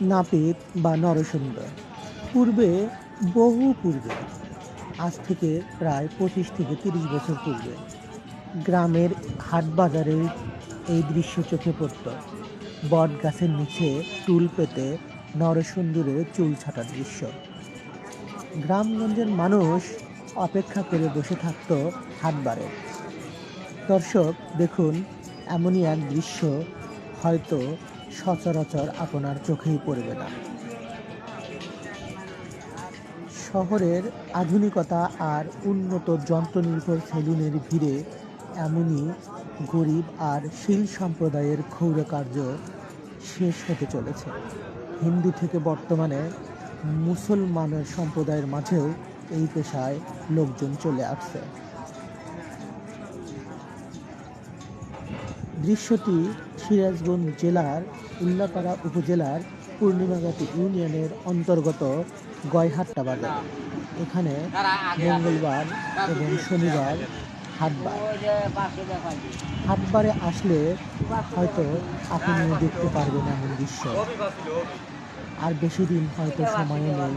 নাপিত বা নরসুন্দর পূর্বে, বহু পূর্বে, আজ থেকে প্রায় পঁচিশ থেকে তিরিশ বছর পূর্বে, গ্রামের হাট বাজারে এই দৃশ্য চোখে পড়ত। বট গাছের নিচে টুল পেতে নরসুন্দরের চুল ছাটার দৃশ্য। গ্রামগঞ্জের মানুষ অপেক্ষা করে বসে থাকতো হাটবারে। দর্শক, দেখুন এমনই এক দৃশ্য হয়তো সচরাচর আপনার চোখেই পড়বে না। শহরের আধুনিকতা আর উন্নত যন্ত্রনির্ভর সেলুনের ভিড়ে এমনই গরিব আর শিল সম্প্রদায়ের ক্ষৌর কার্য শেষ হতে চলেছে। হিন্দু থেকে বর্তমানে মুসলমানের সম্প্রদায়ের মাঝেও এই পেশায় লোকজন চলে আসছে। দৃশ্যটি সিরাজগঞ্জ জেলার উল্লাপাড়া উপজেলার পূর্ণিমাগাতি ইউনিয়নের অন্তর্গত গয়হাট্টা বাজার। এখানে মঙ্গলবার এবং শনিবার হাটবার। হাটবারে আসলে হয়তো আপনি দেখতে পারবেন এমন দৃশ্য। আর বেশি দিন হয়তো সময়ও নেই।